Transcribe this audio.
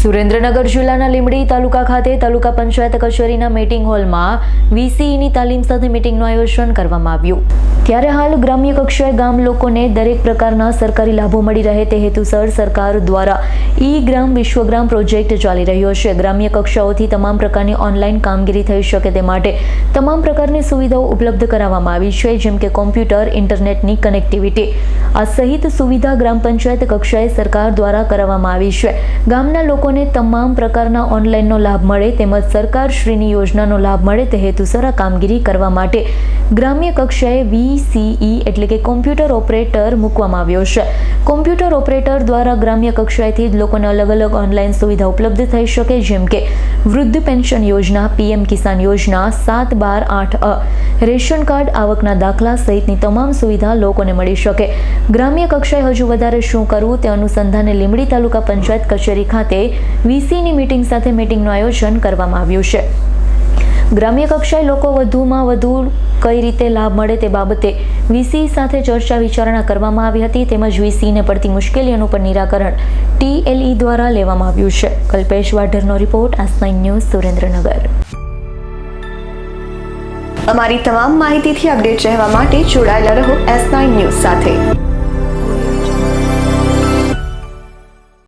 સુરેન્દ્રનગર જિલ્લાના લીંબડી તાલુકા ખાતે તાલુકા પંચાયત કચેરીના મીટિંગ હોલમાં વીસીઈની તાલીમ સાથે મીટિંગનું આયોજન કરવામાં આવ્યું. ત્યારે હાલ ગ્રામ્ય કક્ષાએ ગામ લોકોને દરેક પ્રકારના સરકારી લાભો મળી રહે તે હેતુસર સરકાર દ્વારા ઈ ગ્રામ વિશ્વગ્રામ પ્રોજેક્ટ ચાલી રહ્યો છે. ગ્રામ્ય કક્ષાઓથી તમામ પ્રકારની ઓનલાઈન કામગીરી થઈ શકે તે માટે તમામ પ્રકારની સુવિધાઓ ઉપલબ્ધ કરાવવામાં આવી છે, જેમ કે કોમ્પ્યુટર, ઇન્ટરનેટની કનેક્ટિવિટી. આ સહિત સુવિધા ગ્રામ પંચાયત કક્ષાએ સરકાર દ્વારા કરાવવામાં આવી છે. ગામના લોકોને તમામ પ્રકારના ઓનલાઈનનો લાભ મળે તેમજ સરકારશ્રીની યોજનાનો લાભ મળે તે હેતુસર આ કામગીરી કરવા માટે ગ્રામ્ય કક્ષાએ વીસીઈ એટલે કે કોમ્પ્યુટર ઓપરેટર મૂકવામાં આવ્યો છે. કોમ્પ્યુટર ઓપરેટર દ્વારા ગ્રામ્ય કક્ષાએથી જ લોકોને અલગ અલગ ઓનલાઈન સુવિધા ઉપલબ્ધ થઈ શકે, જેમ કે વૃદ્ધ પેન્શન યોજના, પીએમ કિસાન યોજના, સાત બાર આઠ અ, રેશન કાર્ડ આવકના દાખલા સહિતની તમામ સુવિધા લોકોને મળી શકે. ગ્રામ્ય કક્ષાએ હજુ વધારે શું કરવું તે અનુસંધાને લીંબડી તાલુકા પંચાયત કચેરી ખાતે વીસીની મીટિંગ સાથે મીટિંગનું આયોજન કરવામાં આવ્યું છે. ગ્રામ્ય કક્ષાએ લોકો વધુમાં વધુ કઈ રીતે લાભ મળે તે બાબતે વીસી સાથે ચર્ચા વિચારણા કરવામાં આવી હતી, તેમજ વીસીને પડતી મુશ્કેલીઓનું પણ નિરાકરણ ટીએલઈ દ્વારા લેવામાં આવ્યું છે. કલ્પેશ વાઢરનો રિપોર્ટ આસ ન્યૂઝ, સુરેન્દ્રનગર. અમારી તમામ માહિતીથી અપડેટ રહેવા માટે જોડાયેલા રહો એસ ન્યૂઝ સાથે.